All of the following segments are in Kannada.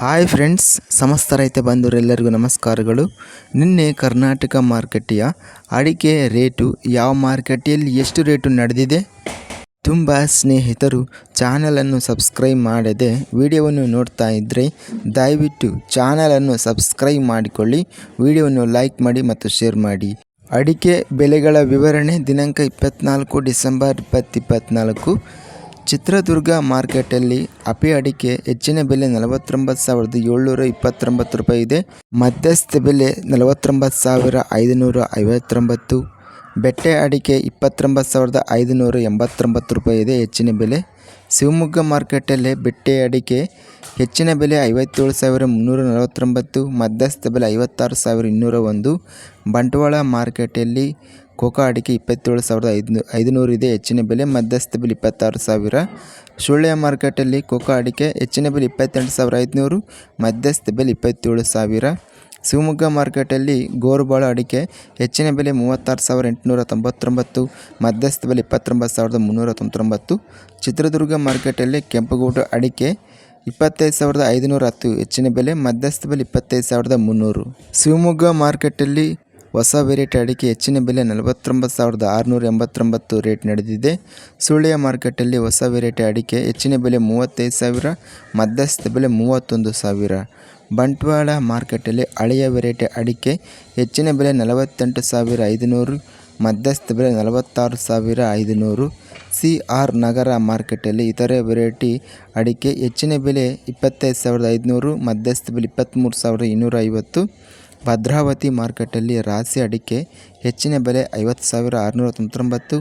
ಹಾಯ್ ಫ್ರೆಂಡ್ಸ್ ಸಮಸ್ತ ರೈತ ಬಂಧುರೆಲ್ಲರಿಗೂ ನಮಸ್ಕಾರಗಳು. ನಿನ್ನೆ ಕರ್ನಾಟಕ ಮಾರುಕಟ್ಟೆಯ ಅಡಿಕೆ ರೇಟು ಯಾವ ಮಾರುಕಟ್ಟೆಯಲ್ಲಿ ಎಷ್ಟು ರೇಟು ನಡೆದಿದೆ? ತುಂಬ ಸ್ನೇಹಿತರು ಚಾನಲನ್ನು ಸಬ್ಸ್ಕ್ರೈಬ್ ಮಾಡದೆ ವಿಡಿಯೋವನ್ನು ನೋಡ್ತಾ ಇದ್ದರೆ ದಯವಿಟ್ಟು ಚಾನಲನ್ನು ಸಬ್ಸ್ಕ್ರೈಬ್ ಮಾಡಿಕೊಳ್ಳಿ, ವಿಡಿಯೋವನ್ನು ಲೈಕ್ ಮಾಡಿ ಮತ್ತು ಶೇರ್ ಮಾಡಿ. ಅಡಿಕೆ ಬೆಲೆಗಳ ವಿವರಣೆ ದಿನಾಂಕ ಇಪ್ಪತ್ನಾಲ್ಕು ಡಿಸೆಂಬರ್ ಇಪ್ಪತ್ತಿಪ್ಪತ್ನಾಲ್ಕು ಚಿತ್ರದುರ್ಗ ಮಾರ್ಕೆಟಲ್ಲಿ ಅಪಿ ಅಡಿಕೆ ಹೆಚ್ಚಿನ ಬೆಲೆ ನಲವತ್ತೊಂಬತ್ತು ಸಾವಿರದ ಏಳ್ನೂರ ಇಪ್ಪತ್ತೊಂಬತ್ತು ರೂಪಾಯಿ ಇದೆ. ಮಧ್ಯಸ್ಥ ಬೆಲೆ ನಲವತ್ತೊಂಬತ್ತು ಸಾವಿರ ಐದುನೂರ ಐವತ್ತೊಂಬತ್ತು. ಬೆಟ್ಟೆ ಅಡಿಕೆ ಇಪ್ಪತ್ತೊಂಬತ್ತು ಸಾವಿರದ ಐದುನೂರ ಎಂಬತ್ತೊಂಬತ್ತು ರೂಪಾಯಿ ಇದೆ ಹೆಚ್ಚಿನ ಬೆಲೆ. ಶಿವಮೊಗ್ಗ ಮಾರ್ಕೆಟಲ್ಲಿ ಬೆಟ್ಟೆ ಅಡಿಕೆ ಹೆಚ್ಚಿನ ಬೆಲೆ ಐವತ್ತೇಳು ಸಾವಿರ ಮುನ್ನೂರ ನಲವತ್ತೊಂಬತ್ತು, ಮಧ್ಯಸ್ಥ ಬೆಲೆ ಐವತ್ತಾರು ಸಾವಿರ ಇನ್ನೂರ ಒಂದು. ಬಂಟ್ವಾಳ ಮಾರ್ಕೆಟಲ್ಲಿ ಕೋಕಾ ಅಡಿಕೆ ಇಪ್ಪತ್ತೇಳು ಸಾವಿರದ ಐದು ಐದುನೂರು ಇದೆ. ಹೆಚ್ಚಿನ ಬೆಲೆ ಮಧ್ಯಸ್ಥ ಬೆಲೆ ಇಪ್ಪತ್ತಾರು ಸಾವಿರ. ಸುಳ್ಯ ಮಾರ್ಕೆಟಲ್ಲಿ ಕೋಕಾ ಅಡಿಕೆ ಹೆಚ್ಚಿನ ಬೆಲೆ ಇಪ್ಪತ್ತೆಂಟು ಸಾವಿರ ಐದುನೂರು, ಮಧ್ಯಸ್ಥ ಬೆಲೆ ಇಪ್ಪತ್ತೇಳು ಸಾವಿರ. ಶಿವಮೊಗ್ಗ ಮಾರ್ಕೆಟಲ್ಲಿ ಗೋರುಬಾಳ ಅಡಿಕೆ ಹೆಚ್ಚಿನ ಬೆಲೆ ಮೂವತ್ತಾರು ಸಾವಿರ ಎಂಟುನೂರ ತೊಂಬತ್ತೊಂಬತ್ತು, ಮಧ್ಯಸ್ಥ ಬೆಲೆ ಇಪ್ಪತ್ತೊಂಬತ್ತು ಸಾವಿರದ ಮುನ್ನೂರ ತೊಂಬತ್ತೊಂಬತ್ತು. ಚಿತ್ರದುರ್ಗ ಮಾರ್ಕೆಟಲ್ಲಿ ಕೆಂಪುಗೌಡ ಅಡಿಕೆ ಇಪ್ಪತ್ತೈದು ಸಾವಿರದ ಐದುನೂರ ಹತ್ತು, ಹೆಚ್ಚಿನ ಬೆಲೆ ಮಧ್ಯಸ್ಥ ಬೆಲೆ ಇಪ್ಪತ್ತೈದು ಸಾವಿರದ ಮುನ್ನೂರು. ಶಿವಮೊಗ್ಗ ಮಾರ್ಕೆಟಲ್ಲಿ ಹೊಸ ವೆರೈಟಿ ಅಡಿಕೆ ಹೆಚ್ಚಿನ ಬೆಲೆ ನಲವತ್ತೊಂಬತ್ತು ಸಾವಿರದ ಆರುನೂರ ಎಂಬತ್ತೊಂಬತ್ತು ರೇಟ್ ನಡೆದಿದೆ. ಸುಳ್ಳಿಯ ಮಾರ್ಕೆಟಲ್ಲಿ ಹೊಸ ವೆರೈಟಿ ಅಡಿಕೆ ಹೆಚ್ಚಿನ ಬೆಲೆ ಮೂವತ್ತೈದು ಸಾವಿರ, ಮಧ್ಯಸ್ಥ ಬೆಲೆ ಮೂವತ್ತೊಂದು ಸಾವಿರ. ಬಂಟ್ವಾಳ ಮಾರ್ಕೆಟಲ್ಲಿ ಹಳೆಯ ವೆರೈಟಿ ಅಡಿಕೆ ಹೆಚ್ಚಿನ ಬೆಲೆ ನಲವತ್ತೆಂಟು ಸಾವಿರ ಐದುನೂರು, ಮಧ್ಯಸ್ಥ ಬೆಲೆ ನಲವತ್ತಾರು ಸಾವಿರ ಐದುನೂರು. ಸಿ ಆರ್ ನಗರ ಮಾರ್ಕೆಟಲ್ಲಿ ಇತರೆ ವೆರೈಟಿ ಅಡಿಕೆ ಹೆಚ್ಚಿನ ಬೆಲೆ ಇಪ್ಪತ್ತೈದು ಸಾವಿರದ ಐದುನೂರು, ಮಧ್ಯಸ್ಥ ಬೆಲೆ ಇಪ್ಪತ್ತ್ಮೂರು ಸಾವಿರದ ಇನ್ನೂರ ಐವತ್ತು ಭದ್ರಾವತಿ ಮಾರ್ಕೆಟಲ್ಲಿ ರಾಸಿ ಅಡಿಕೆ, ಹೆಚ್ಚಿನ ಬೆಲೆ ಐವತ್ತು ಸಾವಿರ ಆರುನೂರ ತೊಂಬತ್ತೊಂಬತ್ತು,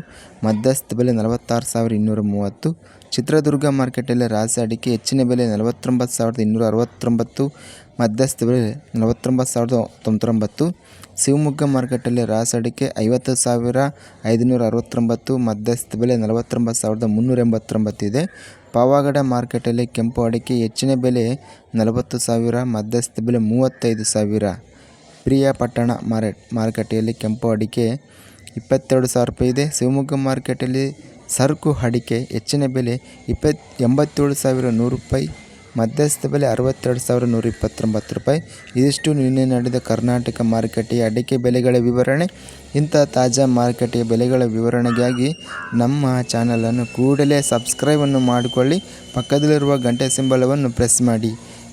ಮಧ್ಯಸ್ಥ ಬೆಲೆ ನಲವತ್ತಾರು ಸಾವಿರ ಇನ್ನೂರ ಮೂವತ್ತು, ಚಿತ್ರದುರ್ಗ ಮಾರ್ಕೆಟಲ್ಲಿ ರಾಸಿ ಅಡಿಕೆ ಹೆಚ್ಚಿನ ಬೆಲೆ ನಲವತ್ತೊಂಬತ್ತು ಸಾವಿರದ ಇನ್ನೂರ ಅರವತ್ತೊಂಬತ್ತು, ಮಧ್ಯಸ್ಥ ಬೆಲೆ ನಲವತ್ತೊಂಬತ್ತು ಸಾವಿರದ ತೊಂಬತ್ತೊಂಬತ್ತು, ಶಿವಮೊಗ್ಗ ಮಾರ್ಕೆಟಲ್ಲಿ ರಾಸ ಅಡಿಕೆ ಐವತ್ತು ಸಾವಿರ ಐದುನೂರ ಅರವತ್ತೊಂಬತ್ತು, ಮಧ್ಯಸ್ಥ ಬೆಲೆ ನಲವತ್ತೊಂಬತ್ತು ಸಾವಿರದ ಮುನ್ನೂರ ಎಂಬತ್ತೊಂಬತ್ತು ಇದೆ. ಪಾವಗಡ ಮಾರ್ಕೆಟಲ್ಲಿ ಕೆಂಪು ಅಡಿಕೆ ಹೆಚ್ಚಿನ ಬೆಲೆ ನಲವತ್ತು ಸಾವಿರ, ಮಧ್ಯಸ್ಥ ಬೆಲೆ ಮೂವತ್ತೈದು ಸಾವಿರ. ಪ್ರಿಯಾಪಟ್ಟಣ ಮಾರ್ಕೆಟ್, ಮಾರುಕಟ್ಟೆಯಲ್ಲಿ ಕೆಂಪು ಅಡಿಕೆ ಇಪ್ಪತ್ತೆರಡು ಸಾವಿರ ರೂಪಾಯಿ ಇದೆ. ಶಿವಮೊಗ್ಗ ಮಾರುಕಟ್ಟೆಯಲ್ಲಿ ಸರಕು ಅಡಿಕೆ ಹೆಚ್ಚಿನ ಬೆಲೆ ಇಪ್ಪತ್ತು, ಎಂಬತ್ತೇಳು ಸಾವಿರ ನೂರು ರೂಪಾಯಿ ಮಧ್ಯಸ್ಥ ಬೆಲೆ ಅರವತ್ತೆರಡು ಸಾವಿರ ನೂರ ಇಪ್ಪತ್ತೊಂಬತ್ತು ರೂಪಾಯಿ. ಇದಿಷ್ಟು ನಿನ್ನೆ ನಡೆದ ಕರ್ನಾಟಕ ಮಾರುಕಟ್ಟೆಯ ಅಡಿಕೆ ಬೆಲೆಗಳ ವಿವರಣೆ. ಇಂಥ ತಾಜಾ ಮಾರುಕಟ್ಟೆಯ ಬೆಲೆಗಳ ವಿವರಣೆಗಾಗಿ ನಮ್ಮ ಚಾನಲನ್ನು ಕೂಡಲೇ ಸಬ್ಸ್ಕ್ರೈಬನ್ನು ಮಾಡಿಕೊಳ್ಳಿ. ಪಕ್ಕದಲ್ಲಿರುವ ಗಂಟೆ ಸಿಂಬಲವನ್ನು ಪ್ರೆಸ್ ಮಾಡಿ.